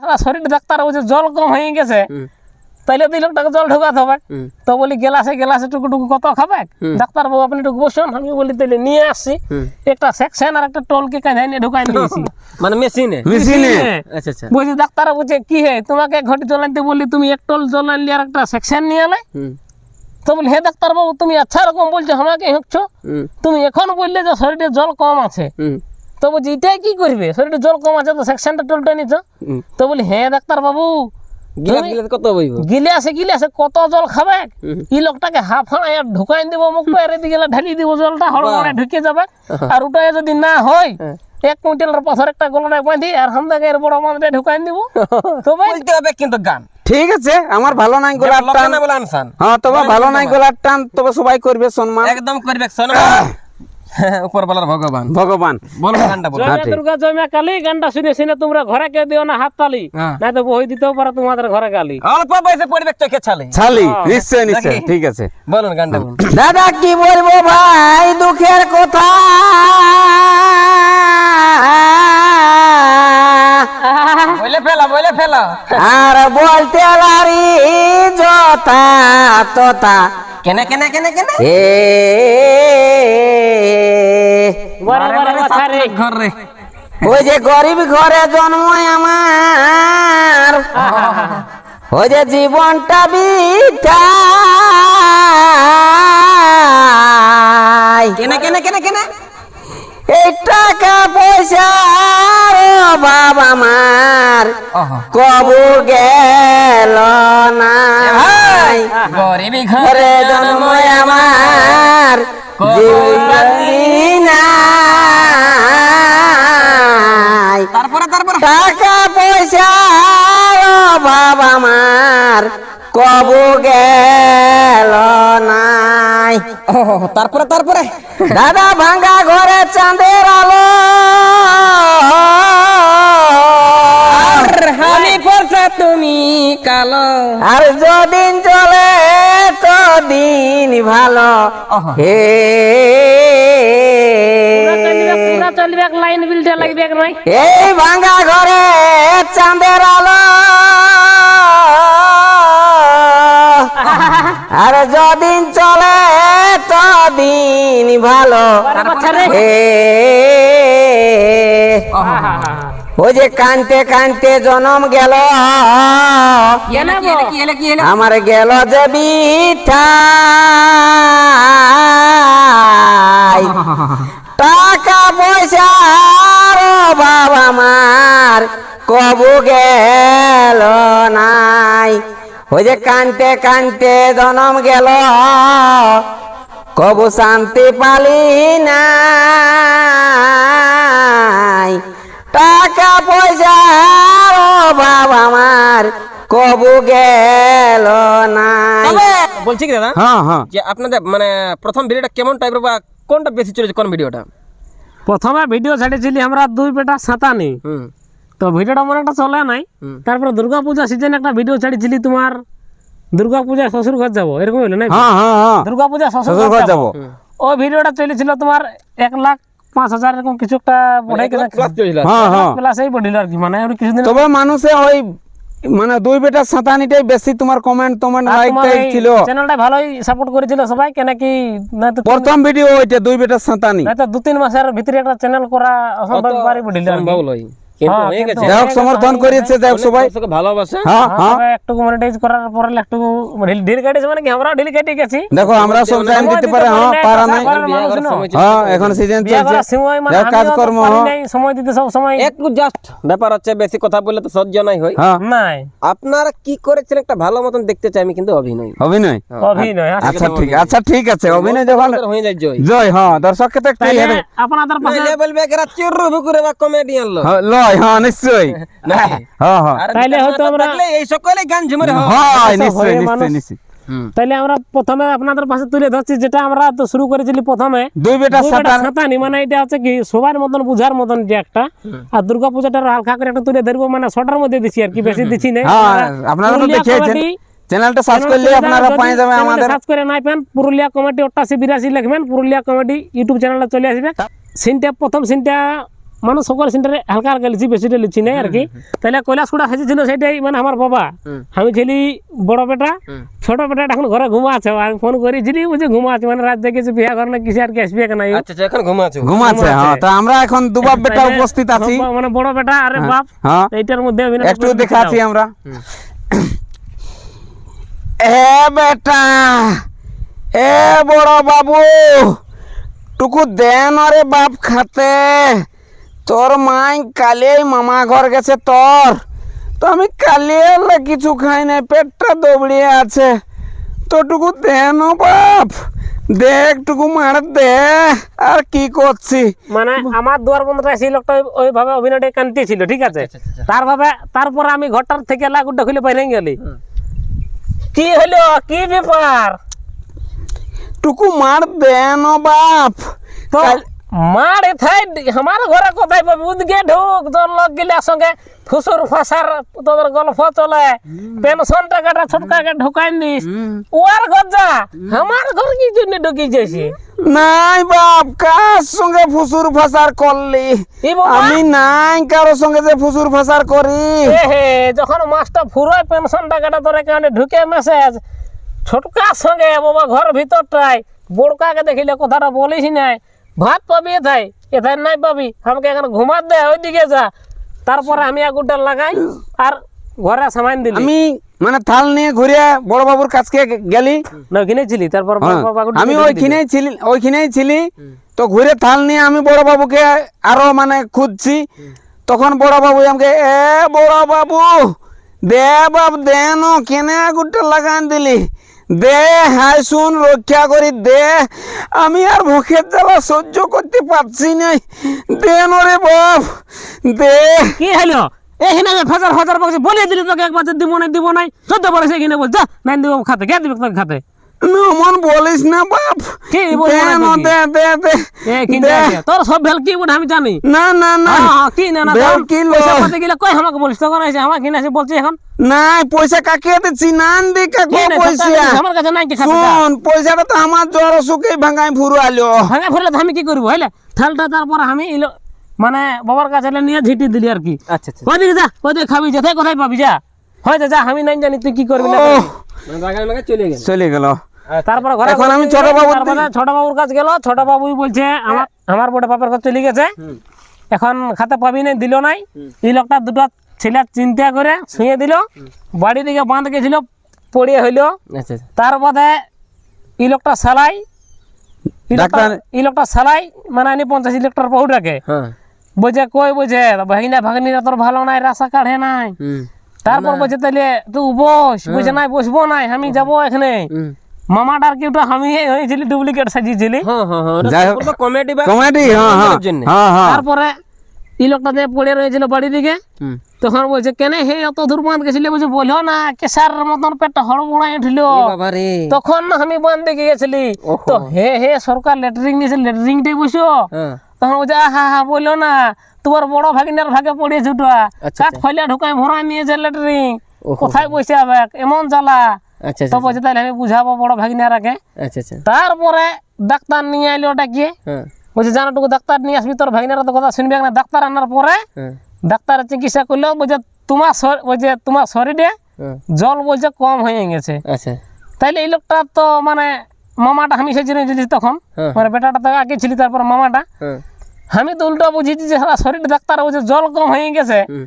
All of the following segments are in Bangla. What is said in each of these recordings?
সারা শরীর ডাক্তার বলছে জল কম হয়ে গেছে। তাইলে দুই লোকটাকে জল ঢোকাতে হবে। তো বলি গেলাসে গেলাসে টুকু টুকু কত খাবে? ডাক্তার বাবু আপনি একটু বসুন আমি বলি তাইলে নিয়ে আসছি একটা সেকশন আর একটা টলকে নিয়ে ঢুকাই নিয়েছি মানে মেশিনে? মেশিনে। আচ্ছা আচ্ছা। বলছি ডাক্তার বলছে কি হে তোমাকে এক ঘটি জল আনতে বললি তুমি এক টল জল আনলি আর একটা সেকশন নিয়ে তো বলি হে ডাক্তার বাবু তুমি আচ্ছা রকম বলছো আমাকে হচ্ছো তুমি এখন বললে যে শরীরে জল কম আছে। তো বলছি এটাই কি করবে? শরীরে জল কম আছে তো সেকশনটা টলটা হুম তো বলি হ্যাঁ ডাক্তার বাবু গিলাস গিলাস কত বইব? গিলে আসে গিলে আসে কত জল খাবে? ই লোকটাকে হাফ হাঁড়ায় ঢুকাই দিব মুখটা এর দিকে ঢালি দিব জলটা হড়মড়ে ঢুকে যাবে। আর ওটা যদি না হয়। এক কুইন্টালের পাথর একটা গলায় বাঁধি আর হামদাকে এর বড় মাঝে ঢুকাই দিব। তো বলতে হবে কিন্তু গান। ঠিক আছে আমার ভালো নাই গোলার টান। হ্যাঁ তবে ভালো নাই গোলার টান তবে সবাই করবে সম্মান। একদম করবে উপর ভগবান। ভগবান। বলো গানটা বলো। দুর্গা জয় কালী গানটা শুনে শুনে তোমরা ঘরে কেউ দিও না হাত তালি। হ্যাঁ। না তো বই দিতেও পারো তোমাদের ঘরে গালি। অল্প বয়সে পড়বে চোখে ছালে। ছালি নিশ্চয় নিশ্চয় ঠিক আছে। বলুন গানটা দাদা কি বলব ভাই দুঃখের কথা? বলে ফেলা বলে ফেলা। আর বলতে লারি ততা কেনে কেনে কেনে কেনে এ বড় বড় কথা রে ঘর রে ওই যে গরিব ঘরে জন্ম আমার ওই যে জীবনটা বিঠা টাকা পয়সার অভাব আমার কবু গেল নাই। তারপরে তারপরে? দাদা ভাঙ্গা ঘরে চাঁদের আলো। আমি পরশা তুমি কালো। আর যদিন চলে তো দিন ভালো হে চলবে লাইন বিলটা লাগবে নাই এই ভাঙ্গা ঘরে চাঁদের আলো। আর যদিন চলে তো দিন ভালো হে ওই যে কানতে কানতে জনম গেল? আমার গেল যে বিঠাই। টাকা পয়সার বাবা আমার কবু গেল নাই। ওই যে কানতে কানতে জনম গেল। কবু শান্তি পালি নাই। টাকা পয়সার বাবা আমার কবু গেল নাই। বলছি কি দাদা? হ্যাঁ হ্যাঁ। যে আপনাদের মানে প্রথম ভিডিওটা কেমন টাইপের বা কোনটা বেশি চলেছে কোন ভিডিওটা প্রথমে ভিডিও ছাড়িয়েছিলি আমরা দুই বেটা সাঁতানি। হুম। তো ভিডিওটা মনে একটা চলে নাই। তারপরে দুর্গা পূজা সিজনে একটা ভিডিও ছাড়িয়েছিলি তোমার দুর্গা পূজা শ্বশুর ঘর যাব এরকম হইল না হ্যাঁ হ্যাঁ হ্যাঁ। দুর্গা পূজা শ্বশুর ঘর যাব। ওই ভিডিওটা চলেছিল তোমার এক লাখ পাঁচ হাজার এরকম কিছু একটা বড়াই ক্লাস চলেছিল। হ্যাঁ প্লাসেই আর কি মানে কিছুদিন তবে মানুষে ওই মানে দুই বেটা সাঁতানিটাই বেশি তোমার কমেন্ট তোমার লাইকটাই এই ছিল। চ্যানেলটা ভালোই সাপোর্ট করেছিল সবাই কেন কি প্রথম ভিডিও ওইটা দুই বেটা সাঁতানি। তো দু তিন মাসের ভিতরে একটা চ্যানেল করা অসম্ভব পারি পড়িল সম্ভব লই। কিন্তু হ্যাঁ, হয়ে গেছে। যাই হোক সমর্থন করেছে যাই হোক সবাই। ভালোবাসে। হ্যাঁ হ্যাঁ একটু মনিটাইজ করার পরে একটু ঢিল- ঢিল মানে কি আমরাও ঢিল কেটে গেছি। দেখো আমরা সব টাইম দিতে দিতে পারে হ্যাঁ পারা নাই। করার বিয়ে মানুষ করার নয়। সময় হ্যাঁ এখন সিজন চলছে। সময় মানে যাই হোক, আমিও তো কাজকর্ম পারি হ্যাঁ। নাই, সময় দিতে সব সময়। একটু জাস্ট ব্যাপার হচ্ছে বেশি কথা বললে তো সহ্য নাই হয়। হ্যাঁ। নাই। আপনারা কি করেছেন একটা ভালো মতন দেখতে চাই আমি কিন্তু অভিনয়। অভিনয়? অভিনয় আচ্ছা। আচ্ছা ঠিক আচ্ছা ঠিক আছে অভিনয় যখন হয়ে যায় জয়। জয় হ্যাঁ দর্শককে তো একটু তাইলে আপনাদের পাশে বলবে এরা চুরু বুকুরে বা কমেডিয়ান হ্যাঁ, হ্যাঁ নিশ্চয়ই? হ্যাঁ হ্যাঁ তাইলে হয়তো আমরা- এই সকলে গান ঝুমরে হয় হয়। নিশ্চয়ই নিশ্চয়ই নিশ্চয়ই। তাইলে আমরা প্রথমে আপনাদের পাশে তুলে ধরছি যেটা আমরা তো শুরু করেছিলি প্রথমে। দুই বেটা সাঁতানি মানে এটা হচ্ছে কি সবার মতন বুঝার মতন যে একটা। আর দুর্গা পূজাটা হালকা করে একটা তুলে ধরবো মানে ছটার মধ্যে দিচ্ছি আর কি বেশি দিচ্ছি না হ্যাঁ আপনারা তো দেখিয়েছেন চ্যানেলটা সার্চ করলে আপনারা পাই যাবে আমাদের সার্চ করে নাই পান পুরুলিয়া কমেডি অট্টাশি বিরাশি লিখবেন পুরুলিয়া কমেডি ইউটিউব চ্যানেলটা চলে আসবে। সিনটা প্রথম সিনটা মানে সকল সেন্টারে হালকা হালকা লিচি বেশিটা লিচি নেই আর কি। তাহলে কৈলাসকুড়া হয়েছিল সেটাই মানে আমার বাবা। আমি ছিলি বড় বেটা ছোট বেটা এখন ঘরে ঘুমা আছে আমি ফোন করেছিলি বুঝে ঘুমা আছে মানে রাত দেখেছি বিয়া করে না কিছু আর কি আসবে কেন আচ্ছা আচ্ছা এখন ঘুমাচ্ছো ঘুমাচ্ছে হ্যাঁ তো আমরা এখন দুবাব বেটা উপস্থিত আছি। মানে বড় বেটা আরে বাপ হ্যাঁ। এইটার মধ্যে একটু করে দেখাচ্ছি দাও। আমরা। এ বেটা এ বড় বাবু টুকু দেন আরে বাপ খাতে। তোর মাই কালে মামা ঘর গেছে তোর। তো আমি কালে কিছু খাই নাই পেটটা দবড়িয়ে আছে। তো টুকু দেন বাপ দেখ টুকু মার দে আর কি করছি? মানে আমার দুয়ার বন্ধুটা সেই লোকটা ওই- ওইভাবে অভিনয়টা কান্তি ছিল ঠিক আছে? আচ্ছা, আচ্ছা। তার ভাবে তারপর আমি ঘরটার থেকে লাগুটা খুলে বাইরে গেলি। কি হলো? কি ব্যাপার? টুকু মার দেন ও বাপ। মার এথাই আমার ঘরে কোথায় পাবি? উদগে ঢুক তোর লোক গিলা সঙ্গে ফুসুর ফাসার তোদের গল্প চলে। পেনশন টাকাটা ছোটকাকে ঢুকাই দিস ওর ঘর যা। আমার ঘর কি জন্য ঢুকি যাইছি? নাই বাপ কার সঙ্গে ফুসুর ফাসার করলি। আমি নাই কারোর সঙ্গে যে ফুসুর ফাসার করি। হে যখন মাসটা ফুরোয় পেনশন টাকাটা তোর অ্যাকাউন্টে ঢুকে মেসেজ ছোটকার সঙ্গে বাবা ঘর ভিতরটাই বড়কাকে দেখিলে কথাটা বলিস নাই। ভাত পাবি এথাই এথাই নাই পাবি। আমাকে এখন ঘুমাত দে ওইদিকে যা। তারপরে আমি আগুনটা লাগাই আর ঘরে সামান দিলি। আমি মানে থাল নিয়ে ঘুরে বড় বাবুর কাছকে গেলি। না কিনেছিলি তারপর বড় হ্যাঁ, বাবা আমি। ওইখানেই ছিলি ওইখানেই ছিলি। তো ঘুরে থাল নিয়ে আমি বড় বাবুকে আরও মানে খুঁজছি। তখন বড় বাবু আমাকে এ বড় বাবু দে বাপ দে ন কেনে আগুনটা লাগান দিলি? দে হাই শুন, রক্ষা করি দে আমি আর মুখের জ্বালা সহ্য করতে পারছি না। দে নরে বাপ, দে। কি হলো? এখানে হাজার হাজার বলে দিলি তোকে একবার দিব না দিব নাই। চোদ্দ বলেছে এখানে বল, যা, নাই দিব, খাতে, গে দিবে তোকে খাতে। না বলিস না বাপ। কি বলব দে না ন তোকে? দে দে দে। এ কিনে দে। আছে। তোর সব ভেল কি বলে আমি জানি। না না না। হ্যাঁ, হ্যাঁ, কি না না বেল দাম, কিলো। পয়সা পাতে গেলে কই আমাকে বলিস? তখন এসে আমার কিনে এসে বলছি এখন। নাই পয়সা কাকে দিচ্ছি? নান দি কাকু পয়সা আমার কাছে নাই কি খাতে শুন পয়সাটা তো আমার জ্বর অসুখে ভাঙাই ফুরু আলো। ভাঙা ফেলে তো আমি কি করব হইলে? থালটা তারপর আমি মানে বাবার কাছে এলে নিয়ে ঝিটি দিলি আর কি। আচ্ছা আচ্ছা। ওইদিকে যা ওইদিকে খাবি যেতে কোথায় পাবি যা। হয়তো যা আমি নাই জানি তুই কি করবি না। মানে চলে গেল। চলে গেল। তারপরে ঘরে এখন আমি ছোট গেলাম, ছোট বাবুর কাছে গেল ছোট বাবুই বলছে আমার আমার বড় বাপের কাছে চলে গেছে এখন খাতে পাবি নাই দিল নাই। এই লোকটা দুটো ছেলে চিন্তা করে শুয়ে দিল। বাড়ি দিকে বাঁধ গেছিল পড়িয়ে হইল। আচ্ছা তার বাদে এই লোকটা সালাই এই লোকটা- ডাক্তার- এই লোকটা সালাই মানে আনি পঞ্চাশ হ্যাঁ। বলছে কই বলছে ভাগিনা ভাগিনীরা তোর ভালো নাই রাস্তা কাঢ়ে নাই। তারপর বলছে তাহলে তুই বস। বলছে নাই বসবো নাই আমি যাব এখানে। কি ওটা আমি হয়েছিলি ডুপ্লিকেট সাজিয়েছিলি হ্যাঁ হ্যাঁ হ্যাঁ কমেডি বা কমেডি হ্যাঁ হ্যাঁ। হ্যাঁ হ্যাঁ। তারপরে এই লোকটা যে পড়ে রয়েছিল বাড়ি দিকে তখন বলছে কেন হে অত দূর বাঁধ গেছিলে? বলছে বলল না কেসার মতন পেটটা হড়বড়াই উঠল। বাবা রে। তখন আমি বাঁধ দেখে গেছিলি। তো হে হে সরকার লেটারিং নিয়েছে লেটারিংটাই বসো হ্যাঁ। তখন বলছে আহা হা বলল না তোমার বড় ভাগিনার ভাগে পড়িয়েছে ওটা আচ্ছা, কাঠ ফলে ঢুকাই ভরা নিয়েছে লেটারিং। কোথায় বসে যাবে এমন জ্বালা। আচ্ছা তো আচ্ছা। বলছে তাহলে আমি বুঝাবো বড় ভাগিনারাকে আচ্ছা আচ্ছা। তারপরে ডাক্তার নিয়ে আইলো ওটা গিয়ে। হ্যাঁ। বলছে জানাটুকু ডাক্তার নিয়ে আসবি তোর ভাগিনারা তো কথা শুনবে না। ডাক্তার আনার পরে হ্যাঁ। ডাক্তার চিকিৎসা করল বলছে তোমার বলছে তোমার শরীরে হ্যাঁ। জল বলছে কম হয়ে গেছে। আচ্ছা। তাইলে এই লোকটা তো মানে মামাটা আমি সেই জন্য তখন। মানে বেটাটা তো আগে ছিলি তারপর মামাটা। আমি তো উল্টো বুঝেছি যে শরীর ডাক্তার বলছে জল কম হয়ে গেছে। হুম।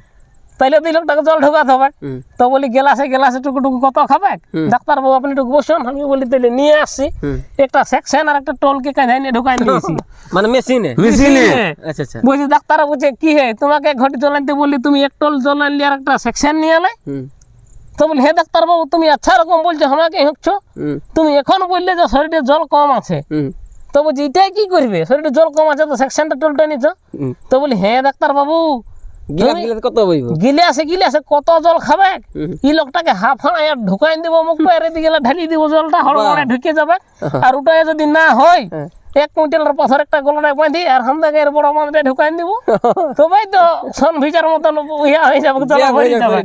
তাইলে এই লোকটাকে জল ঢোকাতে হবে তো বলি গেলাসে গেলাসে টুকু টুকু কত খাবে? ডাক্তার বাবু আপনি টুকু বসুন। আমি বলি তাহলে নিয়ে আসছি একটা সেকশন আর একটা টোলকে কাঁধায় নিয়ে ঢুকাই নিয়েছি। মানে মেশিনে? মেশিনে। আচ্ছা আচ্ছা। বলছি ডাক্তার বলছে কি হে? তোমাকে ঘটি জল আনতে বললি তুমি এক টোল জল আনলি আর একটা সেকশন নিয়ে হুম। তো বলি হে ডাক্তার বাবু তুমি আচ্ছা রকম বলছো আমাকে হুঁকছো। তুমি এখন বললে যে শরীরে জল কম আছে। তো বলছি এটাই কি করবে? শরীরে জল কম আছে তো সেকশনটা টোলটা হুম। তো বলি হ্যাঁ ডাক্তার বাবু গিলাস গিলাস কত বইব? গিলে কত জল খাবে? ই লোকটাকে হাফ আর ঢুকাই দিব মুখটা এর দিকে ঢালি দিব জলটা হড়বড়ে ঢুকে যাবে। আর ওটা যদি না হ্যাঁ। এক কুইন্টালের পাথর একটা গলায় বাঁধি আর হামদাকে এর বড় মাছটা ঢুকাই দিব। তবেই তো সন ভিজার মতন ইয়া হয়ে যাবে জল হয়ে যাবে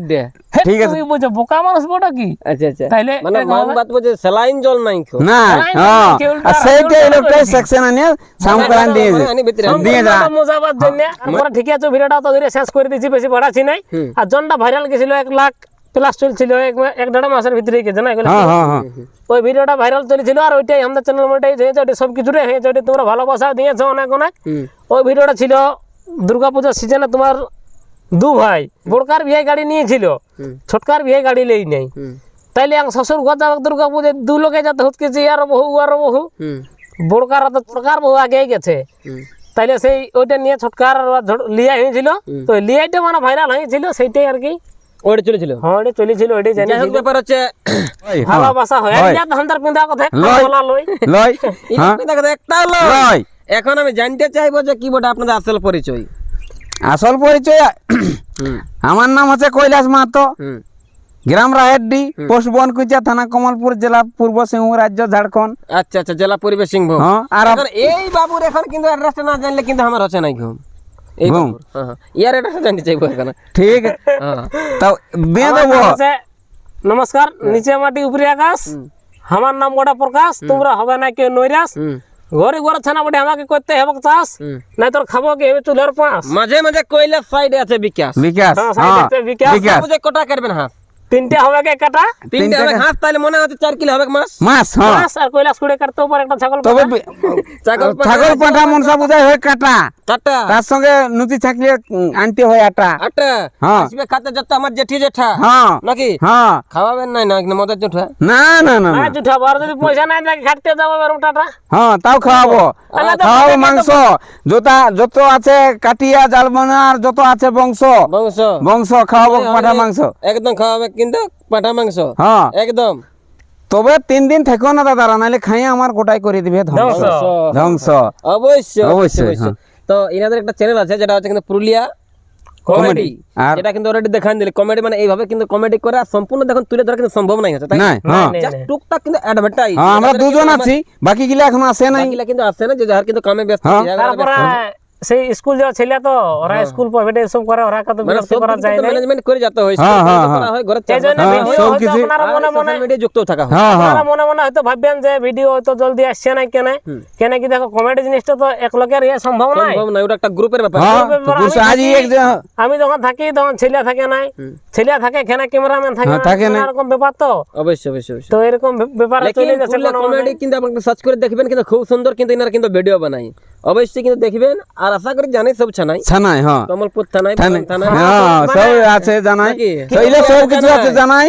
ঠিক আছে। তুমি বুঝছ বোকা মানুষ বড় কি? আচ্ছা আচ্ছা। তাইলে মানে মান? বাত বলছে স্যালাইন জল নাই খো না হ্যাঁ আর লোকটাই করে সেকশন আনিয়ে সংক্রান্তি দিয়ে মানে আনি আনি। দিয়ে যা। মজাবাদ জন্য আমরা ঠিক আছে ভিডিওটা তো ধরে শেষ করে দিয়েছি বেশি বাড়াচ্ছি নাই। আর জনটা ভাইরাল গেছিল এক লাখ প্লাস চলছিল এক দেড় মাসের ভিতরে গেছে না ওই ভিডিওটা ভাইরাল চলেছিল আর ওইটাই আমাদের চ্যানেল মোটাই হয়েছে সব কিছুটাই হয়েছে ওটা তোমরা ভালোবাসা দিয়েছ অনেক অনেক ওই ভিডিওটা ছিল দুর্গাপূজার সিজনে তোমার দু ভাই বড়কার বিয়ে গাড়ি নিয়েছিল। ছোটকার বিয়ে গাড়ি লেই নেই। তাইলে আং শ্বশুর ঘর যাবে দু লোকে যাতে হুতকেছি আর বহু আর বহু বড়কার তো ছোটকার বহু আগেই গেছে। তাইলে সেই ওইটা নিয়ে ছোটকার লিয়াই হয়েছিল। তো লিয়াইটা মানে ভাইরাল হয়েছিল সেইটাই আর কি। ওটা চলেছিল। হ্যাঁ চলেছিল জানি। যাই হোক ব্যাপার হচ্ছে হ্যাঁ। ভালোবাসা হয় হয়। যা ধান্দার পিন্ধা কথা। বলা লই হ্যাঁ। এটা কথা একটা হলো লয়। এখন আমি জানতে চাইব যে কি বটে আপনাদের আসল পরিচয়। আসল পরিচয় আমার নাম হচ্ছে কৈলাস মাহাতো। গ্রাম রাহেরডি পোস্ট বনকুচা থানা কমলপুর জেলা পূর্ব সিংহ রাজ্য ঝাড়খণ্ড। আচ্ছা আচ্ছা জেলা পরিবেশ সিংভূম হ্যাঁ আর এই বাবুর এখন কিন্তু অ্যাড্রেসটা না জানলে কিন্তু আমার হচ্ছে নাই ঘুম। এই ঘুম? বাবুর, হ্যাঁ, হ্যাঁ। ইয়ার অ্যাড্রেসটা জানতে চাইব এখন। ঠিক। হ্যাঁ। তাও দিয়ে আমার দেবো। নাম হচ্ছে নমস্কার নিচে মাটি উপরে আকাশ। আমার নাম গোটা প্রকাশ। তোমরা হবে না কেউ নৈরাস হুম। ঘরে ঘরে ছানা বটে আমাকে করতে হবে চাষ। হুম। নাই তোর খাব কি? আমি চুলের পাঁচ মাঝে মাঝে কয়লা সাইডে আছে বিকাশ। বিকাশ হ্যাঁ, হ্যাঁ সাইডে আছে বিকাশ। বিকাশ। বুঝে কটা কাটবেন হাঁস তিনটে হবে কে কাটা তিনটে হবে হাঁস তাহলে মনে হচ্ছে চার কিলো হবে মাছ? মাছ হ্যাঁ। মাছ আর কৈলাস কুড়ে কাটতে উপর একটা ছাগল তবে ছাগল ছাগল মনসা বুঝাই হয় কাটা। কাটা? তার সঙ্গে নুতি থাকলে আনতে হয় আটা। আটা? হ্যাঁ। আসবে খাতে যত আমার জেঠি জেঠা। হ্যাঁ। নাকি? হ্যাঁ। খাওয়াবেন নাই না মদের জুঠা। না না না না। উঠাবো আর যদি পয়সা নাই তাকে খাটতে টাটা হ্যাঁ তাও খাওয়াবো। খাওয়াবো মাংস। যত যত আছে কাটিয়া জালমনার যত আছে বংশ। মাংস বংশ খাওয়াবো পাঠা মাংস। একদম খাওয়াবে কিন্তু পাঠা মাংস। হ্যাঁ। একদম। তবে তিন দিন থেকো না দাদা নাহলে খাইয়ে আমার গোটাই করে দিবে ধ্বংস। ধ্বংস। অবশ্যই অবশ্যই, হ্যাঁ। তো এনাদের একটা চ্যানেল আছে যেটা হচ্ছে কিন্তু পুরুলিয়া কমেডি আর যেটা কিন্তু অলরেডি দেখান দিলে। কমেডি মানে এইভাবে কিন্তু কমেডি করে আর সম্পূর্ণ দেখুন তুলে ধরা কিন্তু সম্ভব নাই হচ্ছে তাই নাই হ্যাঁ। জাস্ট টুকটাক কিন্তু অ্যাডভার্টাইজ হ্যাঁ আমরা দুজন আছি বাকি গিলা এখন আসে নাই। বাকিলা কিন্তু আসে না যে যার কিন্তু কামে ব্যস্ত। হ্যাঁ। তারপরে ব্যস্ত। সেই স্কুল যাওয়া ছেলে তো ওরা স্কুল প্রাইভেট এসব করে ওরা কত মানে বিরক্তি করা যায় না ম্যানেজমেন্ট করে যেতে হয় হ্যাঁ, হ্যাঁ, হ্যাঁ। হয় ঘরে জন্য হ্যাঁ, ভিডিও সব হয়তো কিছু- আপনারা মনে মনে সোশ্যাল মিডিয়ায় যুক্ত থাকা হয়। হ্যাঁ হ্যাঁ। আপনারা মনে মনে হয়তো ভাববেন যে ভিডিও হয়তো জলদি আসছে না কেন। কেন কি দেখো কমেডি জিনিসটা তো এক লোকের ইয়ে সম্ভব নয় সম্ভব না ওটা একটা গ্রুপের ব্যাপার। হ্যাঁ আজ এক আমি যখন থাকি তখন ছেলে থাকে নাই। ছেলে থাকে এখানে ক্যামেরাম্যান থাকে হ্যাঁ, না থাকে না। এরকম ব্যাপার তো। অবশ্যই অবশ্যই অবশ্যই। তো এরকম ব্যাপ- ব্যাপারে চলে যাচ্ছে কমেডি কিন্তু আপনি সার্চ করে দেখবেন কিন্তু খুব সুন্দর কিন্তু এনারা কিন্তু ভিডিও বানাই অবশ্যই কিন্তু দেখবেন আর আশা করি জানি সব ছানাই। ছানাই হ্যাঁ। কমলপুর থানায় থানায়। হ্যাঁ সব আছে জানাই? সব কিছু আছে জানাই।